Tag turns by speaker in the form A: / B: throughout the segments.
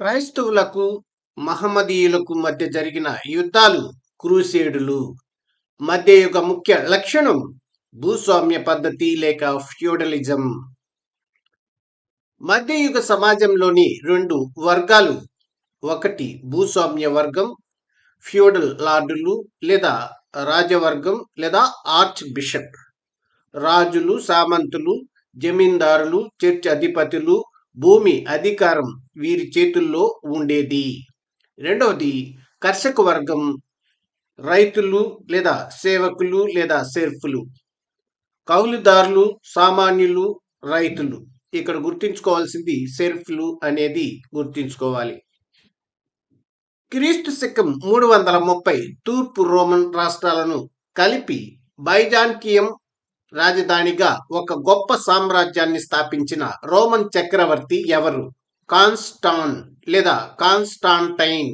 A: క్రైస్తవులకు మహమ్మదీయులకు మధ్య జరిగిన యుద్ధాలు క్రూసేడులు. మధ్య యొక్క ముఖ్య లక్షణం భూస్వామ్య పద్ధతి లేక ఫ్యూడలిజం. మధ్యయుగ సమాజంలోని రెండు వర్గాలు ఒకటి భూస్వామ్య వర్గం ఫ్యూడల్ లార్డులు లేదా రాజవర్గం లేదా ఆర్చ్ బిషప్. రాజులు సామంతులు జమీందారులు చర్చ్ అధిపతులు భూమి అధికారం వీరి చేతుల్లో ఉండేది. రెండవది కర్షక వర్గం రైతులు లేదా సేవకులు లేదా సేర్ఫులు కౌలుదారులు సామాన్యులు రైతులు. ఇక్కడ గుర్తుంచుకోవాల్సింది సెర్ఫ్లు అనేది గుర్తుంచుకోవాలి. క్రీస్తు శకం మూడు వందల ముప్పై తూర్పు రోమన్ రాష్ట్రాలను కలిపి బైజాంకియం రాజధానిగా ఒక గొప్ప సామ్రాజ్యాన్ని స్థాపించిన రోమన్ చక్రవర్తి ఎవరు? కాన్స్టాన్ లేదా కాన్స్టాంటైన్?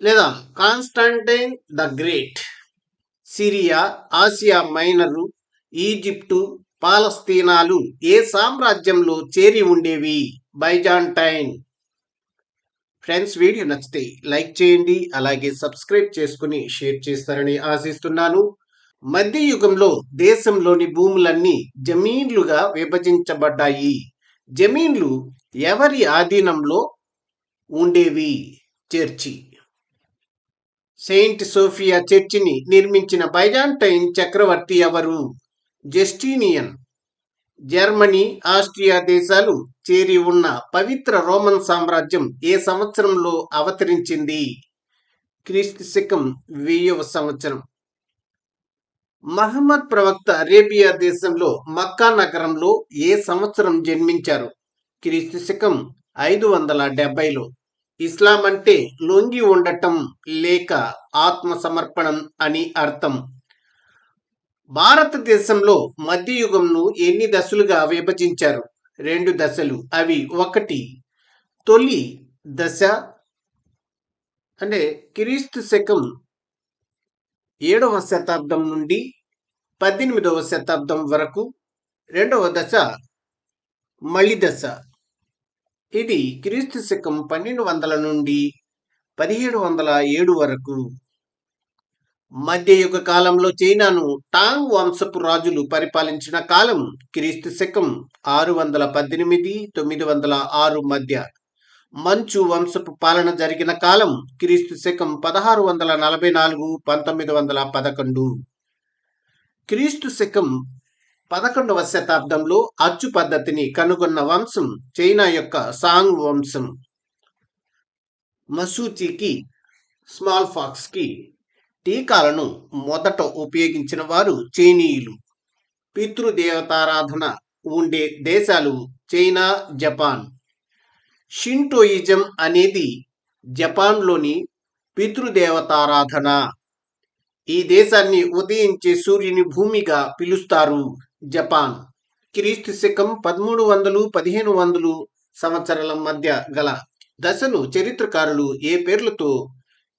A: లేదా Constantine the great. Syria Asia Minor Egypt పాలస్తీనాలు ఏ సామ్రాజ్యంలో చేరి ఉండేవి? బైజాంటైన్. ఫ్రెండ్స్ వీడియో నచ్చితే లైక్ చేయండి అలాగే సబ్స్క్రైబ్ చేసుకుని షేర్ చేస్తారని ఆశిస్తున్నాను. మధ్యయుగంలో దేశంలోని భూములన్నీ జమీన్లుగా విభజించబడ్డాయి. జమీన్లు ఎవరి ఆధీనంలో ఉండేవి? చర్చి. సెయింట్ సోఫియా చర్చిని నిర్మించిన బైజాంటైన్ చక్రవర్తి ఎవరు? జస్టీనియన్. జర్మనీ ఆస్ట్రియా దేశాలు చేరి ఉన్న పవిత్ర రోమన్ సామ్రాజ్యం ఏ సంవత్సరంలో అవతరించింది? క్రీస్తు శకం వెయ్యవ సంవత్సరం. మహమ్మద్ ప్రవక్త అరేబియా దేశంలో మక్కా నగరంలో ఏ సంవత్సరం జన్మించారు? క్రీస్తు శకం ఐదు వందల డెబ్బైలో. ఇస్లాం అంటే లొంగి ఉండటం లేక ఆత్మ సమర్పణం అని అర్థం. భారతదేశంలో మధ్యయుగంను ఎన్ని దశలుగా విభజించారు? రెండు దశలు. అవి ఒకటి తొలి దశ అంటే క్రీస్తు శకం ఏడవ శతాబ్దం నుండి పద్దెనిమిదవ శతాబ్దం వరకు రెండవ దశ మలి దశ. ఇది క్రీస్తు శకం పన్నెండు వందల నుండి పదిహేడు వందల ఏడు వరకు. మధ్యయుగ కాలంలో చైనాను టాంగ్ వంశపు రాజులు పరిపాలించిన కాలం క్రీస్తు శకం ఆరు వందల పద్దెనిమిది తొమ్మిది వందల ఆరు మధ్య. మంచు వంశపు పాలన జరిగిన కాలం క్రీస్తు శకం పదహారు వందల నలభై నాలుగు పంతొమ్మిది వందల పదకొండు. క్రీస్తు శకం పదకొండవ శతాబ్దంలో అచ్చు పద్ధతిని కనుగొన్న వంశం చైనా యొక్క సాంగ్ వంశం. మసూచికి స్మాల్ ఫాక్స్కి టీకాలను మొదట ఉపయోగించిన వారు చైనీయులు. పితృదేవతారాధన ఉండే దేశాలు చైనా జపాన్. షింటోయిజం అనేది జపాన్లోని పితృదేవతారాధన. ఈ దేశాన్ని ఉదయించే సూర్యుని భూమిగా పిలుస్తారు జపాన్. క్రీస్తు శకం పదమూడు వందలు పదిహేను వందలు సంవత్సరాల మధ్య గల దశను చరిత్రకారులు ఏ పేర్లతో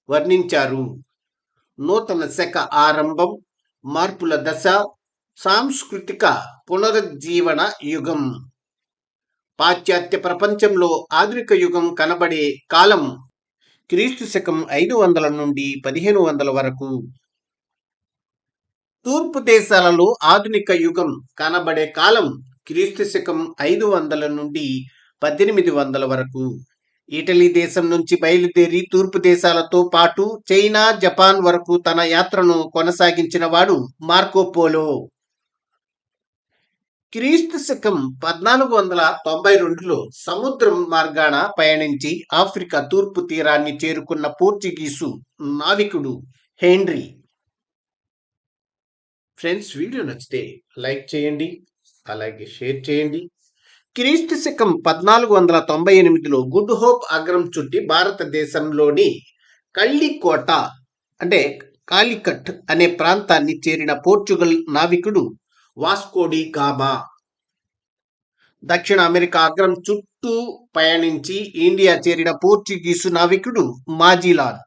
A: వర్ణించారు? నూతన శక ఆరంభం మార్పుల దశ సాంస్కృతిక పునరుజ్జీవన యుగం. పాశ్చాత్య ప్రపంచంలో ఆధునిక యుగం కనబడే కాలం క్రీస్తు శకం ఐదు వందల నుండి పదిహేను వందల వరకు. తూర్పు దేశాలలో ఆధునిక యుగం కనబడే కాలం క్రీస్తు శకం ఐదు వందల నుండి పద్దెనిమిది వందల వరకు. ఇటలీ దేశం నుంచి బయలుదేరి తూర్పు దేశాలతో పాటు చైనా జపాన్ వరకు తన యాత్రను కొనసాగించిన వాడు మార్కోపోలో క్రీస్తు శకం పద్నాలుగు వందల తొంభై రెండులో సముద్రం మార్గాన పయనించి ఆఫ్రికా తూర్పు తీరాన్ని చేరుకున్న పోర్చుగీసు నావికుడు హెన్రీ. ఫ్రెండ్స్ వీడియో నచ్చితే లైక్ చేయండి అలాగే షేర్ చేయండి. క్రీస్తు శకం పద్నాలుగు వందల తొంభై ఎనిమిదిలో గుడ్ హోప్ అగ్రం చుట్టి భారతదేశంలోని కళ్ళికోట అంటే కాలికట్ అనే ప్రాంతాన్ని చేరిన పోర్చుగల్ నావికుడు వాస్కోడి గామా. దక్షిణ అమెరికా అగ్రం చుట్టూ పయనించి ఇండియా చేరిన పోర్చుగీసు నావికుడు మాజిలాన్.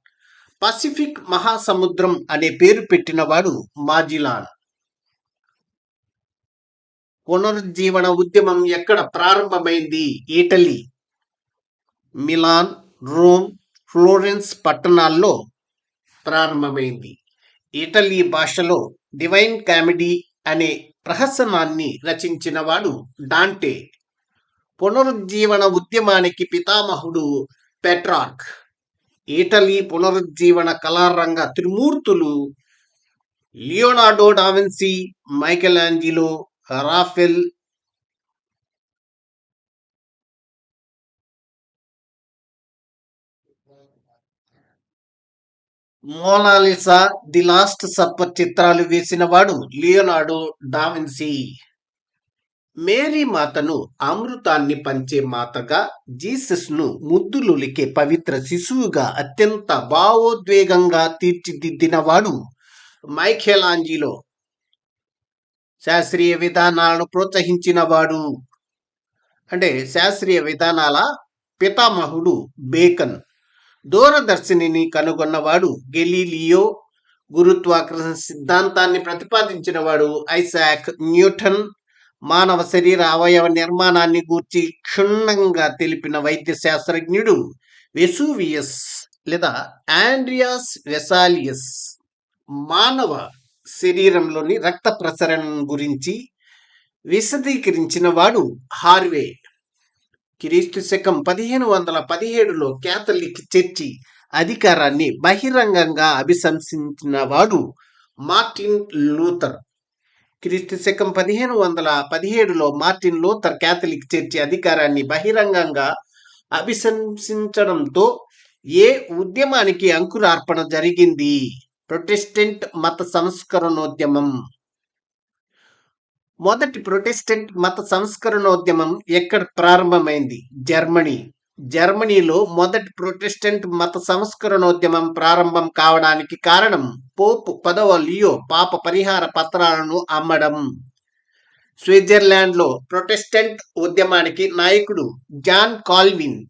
A: పసిఫిక్ మహాసముద్రం అనే పేరు పెట్టినవాడు మాజిలాన్. పునరుజ్జీవన ఉద్యమం ఎక్కడ ప్రారంభమైంది? ఇటలీ. మిలాన్ రోమ్ ఫ్లోరెన్స్ పట్టణాల్లో ప్రారంభమైంది. ఇటలీ భాషలో డివైన్ కామెడీ అనే ప్రహసనాన్ని రచించినవాడు డాంటే. పునరుజ్జీవన ఉద్యమానికి పితామహుడు పెట్రార్క్. ఇటలీ పునరుజ్జీవన కళారంగ త్రిమూర్తులు Leonardo da Vinci Michelangelo Raphael Mona Lisa the last supper చిత్రాలు వేసినవాడు లియోనార్డో డావిన్సీ మేరీ మాతను అమృతాన్ని పంచే మాతగా జీసస్ను ముద్దులులికే పవిత్ర శిశువుగా అత్యంత భావోద్వేగంగా తీర్చిదిద్దినవాడు మైఖేలాంజీలో మైఖేలాంజిలో. శాస్త్రీయ విధానాలను ప్రోత్సహించినవాడు. అంటే శాస్త్రీయ విధానాల పితామహుడు బేకన్. దూరదర్శినిని కనుగొన్నవాడు గెలీలియో గురుత్వాకర్షణ సిద్ధాంతాన్ని ప్రతిపాదించినవాడు ఐసాక్ న్యూటన్ మానవ శరీర అవయవ నిర్మాణాన్ని గూర్చి క్షుణ్ణంగా తెలిపిన వైద్య శాస్త్రజ్ఞుడు వెసూవియస్ లేదా ఆండ్రియాస్ వెసాలియస్. మానవ శరీరంలోని రక్త ప్రసరణ గురించి విశదీకరించిన వాడు హార్వే. క్రీస్తు శకం పదిహేను వందల పదిహేడులో క్యాథలిక్ చర్చి అధికారాన్ని బహిరంగంగా అభిశంసించిన వాడు మార్టిన్ లూథర్. క్రీస్తు శకం పదిహేను వందల పదిహేడులో మార్టిన్ లూథర్ క్యాథలిక్ చర్చి అధికారాన్ని బహిరంగంగా అభిశంసించడంతో ఏ ఉద్యమానికి అంకురార్పణ జరిగింది? ప్రొటెస్టెంట్ మత సంస్కరణోద్యమం. మొదటి ప్రొటెస్టెంట్ మత సంస్కరణోద్యమం ఎక్కడ ప్రారంభమైంది? జర్మనీ. జర్మనీలో మొదటి ప్రొటెస్టెంట్ మత సంస్కరణోద్యమం ప్రారంభం కావడానికి కారణం పోప్ పదవ లియో పాప పరిహార పత్రాలను అమ్మడం. స్విట్జర్లాండ్లో ప్రొటెస్టెంట్ ఉద్యమానికి నాయకుడు John Calvin.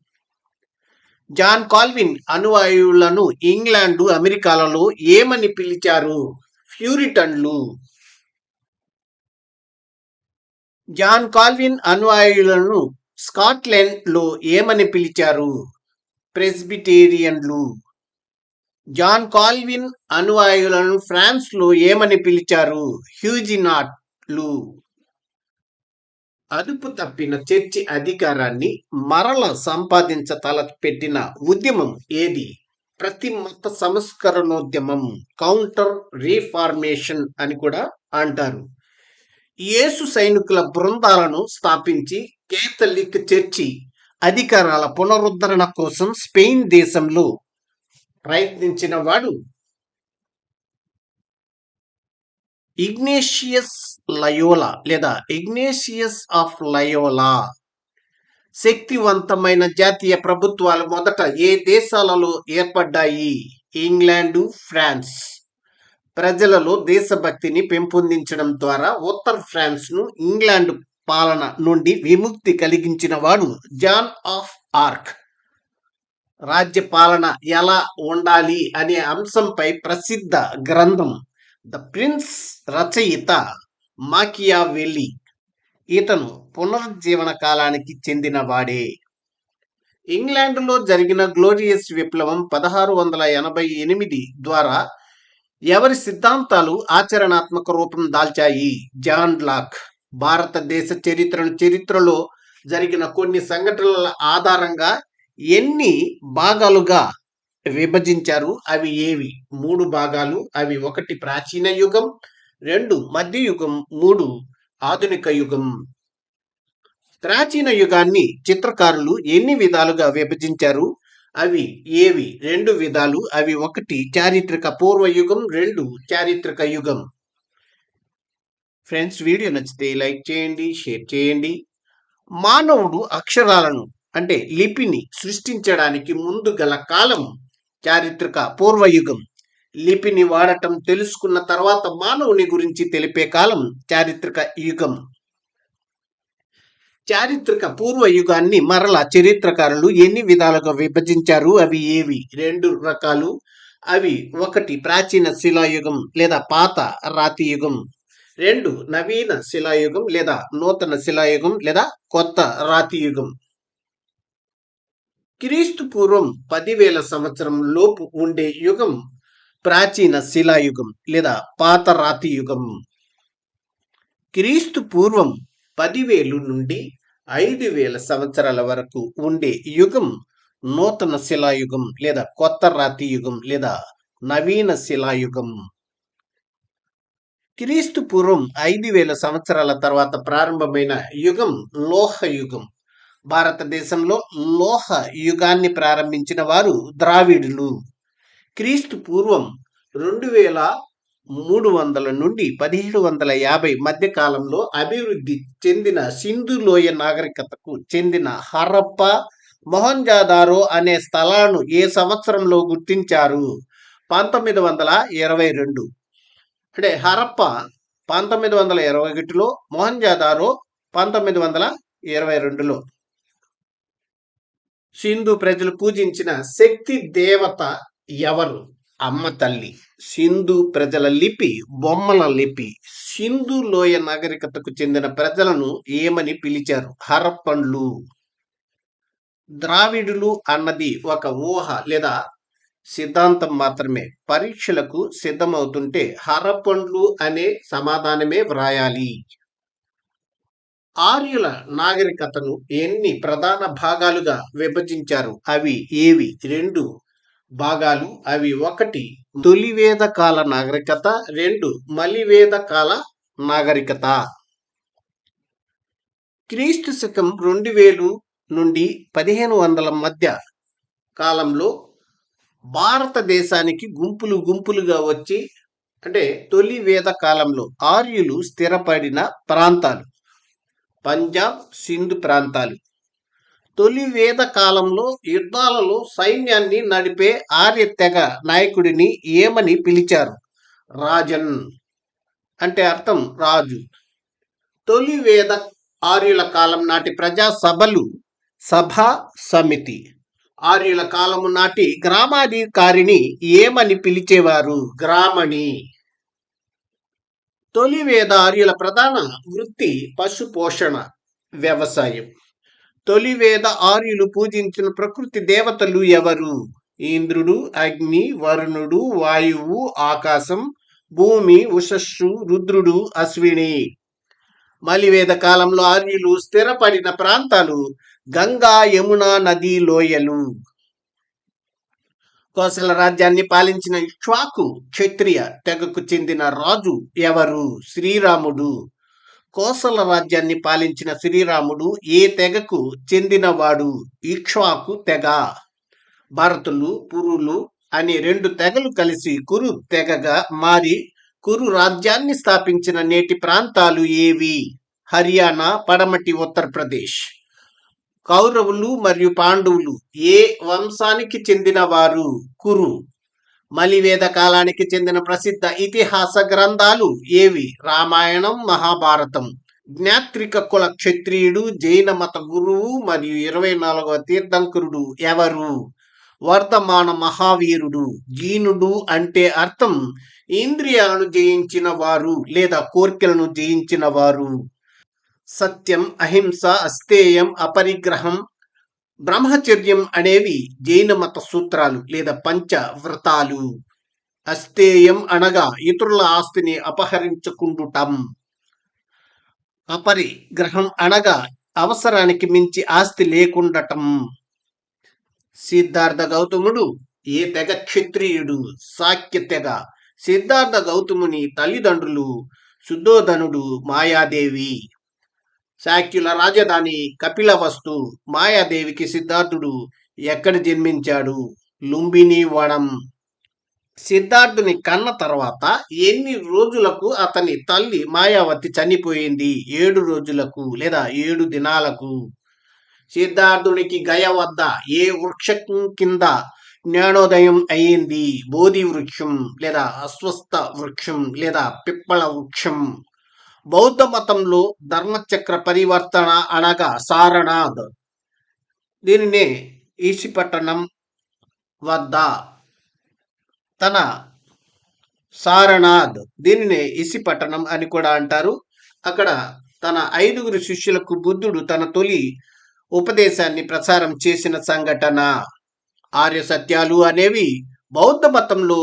A: John Calvin అనువాయువులను England అమెరికాలలో ఏమని పిలిచారు? ఫ్యూరిటన్లు. జాన్ కాల్విన్ అనుయాయులను స్కాట్లాండ్లో ఏమని పిలిచారు? ప్రెస్బిటేరియన్లు. జాన్ కాల్విన్ అనుయాయులను ఫ్రాన్స్లో ఏమని పిలిచారు? హ్యూజినాట్లు అదుపు తప్పిన చర్చి అధికారాన్ని మరల సంపాదించ తలపెట్టిన ఉద్యమం ఏది? ప్రతి మత సంస్కరణోద్యమం కౌంటర్ రీఫార్మేషన్ అని కూడా అంటారు. యేసు సైనికుల బృందాలను స్థాపించి కేథలిక్ చర్చి అధికారాల పునరుద్ధరణ కోసం స్పెయిన్ దేశంలో ప్రయత్నించిన వాడు ఇగ్నేషియస్ లయోలా లేదా ఇగ్నేషియస్ ఆఫ్ లయోలా. శక్తివంతమైన జాతీయ ప్రభుత్వాలు మొదట ఏ దేశాలలో ఏర్పడ్డాయి? England France. ప్రజలలో దేశభక్తిని పెంపొందించడం ద్వారా ఉత్తర ఫ్రాన్స్ను ఇంగ్లాండ్ పాలన నుండి విముక్తి కలిగించిన వాడు జాన్ ఆఫ్ ఆర్క్. రాజ్య పాలన ఎలా ఉండాలి అనే అంశంపై ప్రసిద్ధ గ్రంథం ద ప్రిన్స్ రచయిత మాకియా వెల్లి ఇతను పునరుజ్జీవన కాలానికి చెందిన వాడే. ఇంగ్లాండ్లో జరిగిన గ్లోరియస్ విప్లవం పదహారు వందల ఎనభై ఎనిమిది ద్వారా ఎవరి సిద్ధాంతాలు ఆచరణాత్మక రూపం దాల్చాయి? John Locke. భారతదేశ చరిత్రను చరిత్రలో జరిగిన కొన్ని సంఘటనల ఆధారంగా ఎన్ని భాగాలుగా విభజించారు? అవి ఏవి? మూడు భాగాలు. అవి ఒకటి ప్రాచీన యుగం రెండు మధ్యయుగం మూడు ఆధునిక యుగం. ప్రాచీన యుగాన్ని చిత్రకారులు ఎన్ని విధాలుగా విభజించారు? అవి ఏవి? రెండు విధాలు. అవి ఒకటి చారిత్రక పూర్వ యుగం రెండు చారిత్రక యుగం. ఫ్రెండ్స్ వీడియో నచ్చితే లైక్ చేయండి షేర్ చేయండి. మానవుడు అక్షరాలను అంటే లిపిని సృష్టించడానికి ముందు గల కాలం చారిత్రక పూర్వయుగం. లిపిని వాడటం తెలుసుకున్న తర్వాత మానవుని గురించి తెలిపే కాలం చారిత్రక యుగం. చారిత్రక పూర్వ యుగాన్ని మరల చరిత్రకారులు ఎన్ని విధాలుగా విభజించారు? అవి ఏవి? రెండు రకాలు. అవి ఒకటి ప్రాచీన శిలాయుగం లేదా పాత రాతి యుగం రెండు నవీన శిలాయుగం లేదా నూతన శిలాయుగం లేదా కొత్త రాతి యుగం క్రీస్తు పూర్వం పదివేల సంవత్సరం లోపు ఉండే యుగం ప్రాచీన శిలాయుగం లేదా పాత రాతి యుగం క్రీస్తు పూర్వం పదివేలు నుండి ఐదు వేల సంవత్సరాల వరకు ఉండే యుగం నూతన శిలాయుగం లేదా కొత్త రాతి యుగం లేదా నవీన శిలాయుగం. క్రీస్తు పూర్వం ఐదు వేల సంవత్సరాల తర్వాత ప్రారంభమైన యుగం లోహ యుగం. భారతదేశంలో లోహ యుగాన్ని ప్రారంభించిన వారు ద్రావిడులు. క్రీస్తు పూర్వం రెండు వేల మూడు వందల నుండి పదిహేడు వందల యాభై మధ్య కాలంలో అభివృద్ధి చెందిన సింధు లోయ నాగరికతకు చెందిన హరప్ప మొహంజాదారో అనే స్థలాలను ఏ సంవత్సరంలో గుర్తించారు? పంతొమ్మిది వందల ఇరవై రెండు. అంటే హరప్ప పంతొమ్మిది వందల ఇరవై ఒకటిలో మొహంజాదారో పంతొమ్మిది వందల ఇరవై రెండులో. సింధు ప్రజలు పూజించిన శక్తి దేవత ఎవరు? అమ్మ తల్లి. సింధు ప్రజల లిపి బొమ్మల లిపి. సింధు లోయ నాగరికతకు చెందిన ప్రజలను ఏమని పిలిచారు? హరప్పన్లు. ద్రావిడులు అన్నది ఒక ఊహ లేదా సిద్ధాంతం మాత్రమే. పరీక్షలకు సిద్ధమవుతుంటే హరప్పండ్లు అనే సమాధానమే వ్రాయాలి. ఆర్యుల నాగరికతను ఎన్ని ప్రధాన భాగాలుగా విభజించారు? అవి ఏవి? రెండు భాగాలు. అవి ఒకటి తొలివేద కాల నాగరికత రెండు మలివేద కాల నాగరికత. క్రీస్తు శకం రెండు వేలు నుండి పదిహేను వందల మధ్య కాలంలో భారతదేశానికి గుంపులు గుంపులుగా వచ్చి అంటే తొలి వేద కాలంలో ఆర్యులు స్థిరపడిన ప్రాంతాలు పంజాబ్ సింధు ప్రాంతాలు. తొలి వేద కాలంలో యుద్ధాలలో సైన్యాన్ని నడిపే ఆర్య తెగ నాయకుడిని ఏమని పిలిచారు? రాజన్ అంటే అర్థం రాజు. తొలి వేద ఆర్యుల కాలం నాటి ప్రజా సభలు సభా సమితి. ఆర్యుల కాలము నాటి గ్రామాధికారిని ఏమని పిలిచేవారు? గ్రామణి. తొలి వేద ఆర్యుల ప్రధాన వృత్తి పశు పోషణ వ్యవసాయం. తొలి వేద ఆర్యులు పూజించిన ప్రకృతి దేవతలు ఎవరు? ఇంద్రుడు అగ్ని వరుణుడు వాయువు ఆకాశం భూమి ఉషస్సు రుద్రుడు అశ్విని. మలివేద కాలంలో ఆర్యులు స్థిరపడిన ప్రాంతాలు గంగా యమున నది లోయలు. కోసల రాజ్యాన్ని పాలించిన ఇక్ష్వాకు క్షత్రియ తెగకు చెందిన రాజు ఎవరు? శ్రీరాముడు. కోసల రాజ్యాన్ని పాలించిన శ్రీరాముడు ఏ తెగకు చెందినవాడు? ఇక్ష్వాకు తెగ. భరతులు పురులు అనే రెండు తెగలు కలిసి కురు తెగగా మారి కురు రాజ్యాన్ని స్థాపించిన నేటి ప్రాంతాలు ఏవి? హర్యానా పడమటి ఉత్తరప్రదేశ్. కౌరవులు మరియు పాండవులు ఏ వంశానికి చెందినవారు? కురు. మలివేద కాలానికి చెందిన ప్రసిద్ధ ఇతిహాస గ్రంథాలు ఏవి? రామాయణం మహాభారతం. జ్ఞాత్రిక కుల క్షత్రియుడు జైన మత గురువు మరియు ఇరవై నాలుగవ తీర్థంకరుడు ఎవరు? వర్ధమాన మహావీరుడు జీనుడు అంటే అర్థం ఇంద్రియాలను జయించిన వారు లేదా కోర్కెలను జయించిన వారు సత్యం అహింస అస్తేయం అపరిగ్రహం బ్రహ్మచర్యం అనేవి జైన మత సూత్రాలు లేదా పంచ వ్రతాలు అస్తేయం అనగా ఇతరుల ఆస్తిని అపహరించుకుంటుటం అపరిగ్రహం అనగా అవసరానికి మించి ఆస్తి లేకుండటం. సిద్ధార్థ గౌతముడు ఏ తెగ క్షత్రియుడు? సాక్య తెగ. సిద్ధార్థ గౌతముని తల్లిదండ్రులు శుద్ధోధనుడు మాయాదేవి. శాక్యుల రాజధాని కపిలవస్తు మాయాదేవికి సిద్ధార్థుడు ఎక్కడ జన్మించాడు? లుంబిని వనం. సిద్ధార్థుని కన్న తర్వాత ఎన్ని రోజులకు అతని తల్లి మాయావతి చనిపోయింది? ఏడు రోజులకు లేదా ఏడు దినాలకు? సిద్ధార్థునికి గయ వద్ద ఏ వృక్షం కింద జ్ఞానోదయం అయ్యింది బోధి వృక్షం లేదా అస్వస్థ వృక్షం లేదా పిప్పళ వృక్షం? బౌద్ధ మతంలో ధర్మచక్ర పరివర్తన అనగా సారనాథ్ దీనినే ఈసిపట్టణం వద్ద తన సారనాథ్ దీనినే ఇసిపట్టణం అని కూడా అంటారు. అక్కడ తన ఐదుగురు శిష్యులకు బుద్ధుడు తన తొలి ఉపదేశాన్ని ప్రసారం చేసిన సంఘటన. ఆర్య సత్యాలు అనేవి బౌద్ధ మతంలో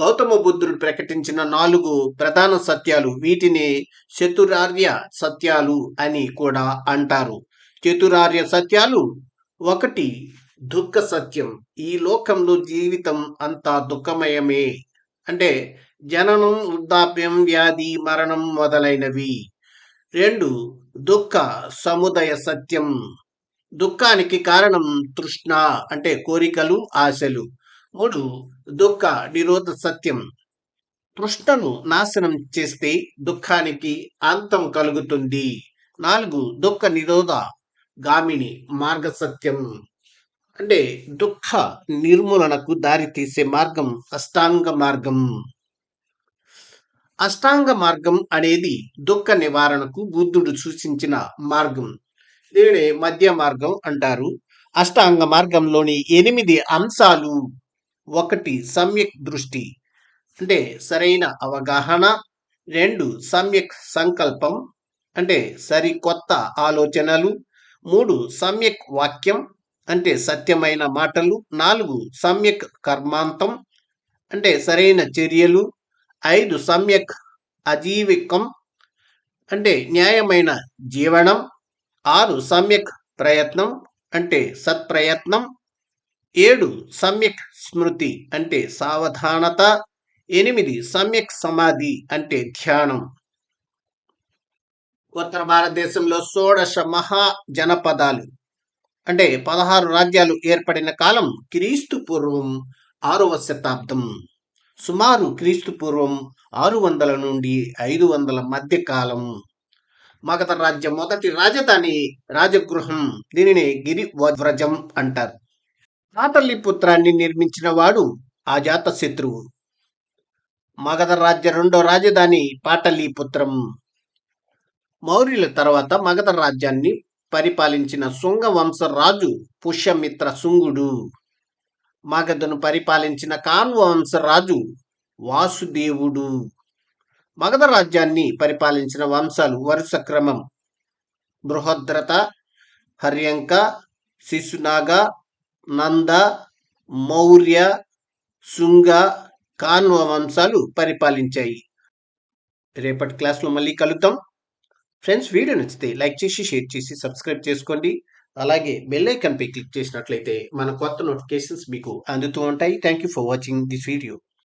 A: గౌతమ బుద్ధుడు ప్రకటించిన నాలుగు ప్రధాన సత్యాలు. వీటిని చతురార్య సత్యాలు అని కూడా అంటారు. చతురార్య సత్యాలు ఒకటి దుఃఖ సత్యం. ఈ లోకంలో జీవితం అంతా దుఃఖమయమే. అంటే జననం వృద్ధాప్యం వ్యాధి మరణం మొదలైనవి. రెండు దుఃఖ సముదయ సత్యం. దుఃఖానికి కారణం తృష్ణ అంటే కోరికలు ఆశలు. మూడు దుఃఖ నిరోధ సత్యం. తృష్ణను నాశనం చేస్తే దుఃఖానికి అంతం కలుగుతుంది. నాలుగు దుఃఖ నిరోధ గామిని మార్గ సత్యం అంటే దుఃఖ నిర్మూలనకు దారి తీసే మార్గం అష్టాంగ మార్గం. అష్టాంగ మార్గం అనేది దుఃఖ నివారణకు బుద్ధుడు సూచించిన మార్గం. దీనిని మధ్య మార్గం అంటారు. అష్టాంగ మార్గంలోని ఎనిమిది అంశాలు ఒకటి సమ్యక్ దృష్టి. అంటే సరైన అవగాహన. రెండు సమ్యక్ సంకల్పం. అంటే సరికొత్త ఆలోచనలు. మూడు సమ్యక్ వాక్యం. అంటే సత్యమైన మాటలు. నాలుగు సమ్యక్ కర్మాంతం. అంటే సరైన చర్యలు. ఐదు సమ్యక్ అజీవికం. అంటే న్యాయమైన జీవనం. ఆరు సమ్యక్ ప్రయత్నం. అంటే సత్ప్రయత్నం. ఏడు సమ్యక్ స్మృతి అంటే సావధానత ఎనిమిది సమ్యక్ సమాధి అంటే ధ్యానం. ఉత్తర భారతదేశంలో షోడశ మహా జనపదాలు అంటే పదహారు రాజ్యాలు ఏర్పడిన కాలం క్రీస్తు పూర్వం ఆరవ శతాబ్దం. సుమారు క్రీస్తు పూర్వం ఆరు వందల నుండి ఐదు వందల మధ్య కాలం. మగధ రాజ్యం మొదటి రాజధాని రాజగృహం దీనిని గిరి వ్రజం అంటారు. పాటలీపుత్రాన్ని నిర్మించిన వాడు అజాత శత్రువు. మగధ రాజ్య రెండో రాజధాని పాటలీపుత్రం. మౌర్యుల తర్వాత మగధ రాజ్యాన్ని పరిపాలించిన శృంగ వంశ రాజు పుష్యమిత్ర శృంగుడు. మగధను పరిపాలించిన కాన్వ వంశ రాజు వాసుదేవుడు. మగధ రాజ్యాన్ని పరిపాలించిన వంశాలు వరుస క్రమం. బృహద్రత హర్యంక శిశునాగ నంద మౌర్య శృంగ కాన్వ వంశాలు పరిపాలించాయి. రేపటి క్లాస్లో మళ్ళీ కలుద్దాం. ఫ్రెండ్స్ వీడియో నచ్చితే లైక్ చేసి షేర్ చేసి సబ్స్క్రైబ్ చేసుకోండి. అలాగే బెల్ ఐకన్పై క్లిక్ చేసినట్లయితే మన కొత్త నోటిఫికేషన్స్ మీకు అందుతూ ఉంటాయి. Thank you for watching this video.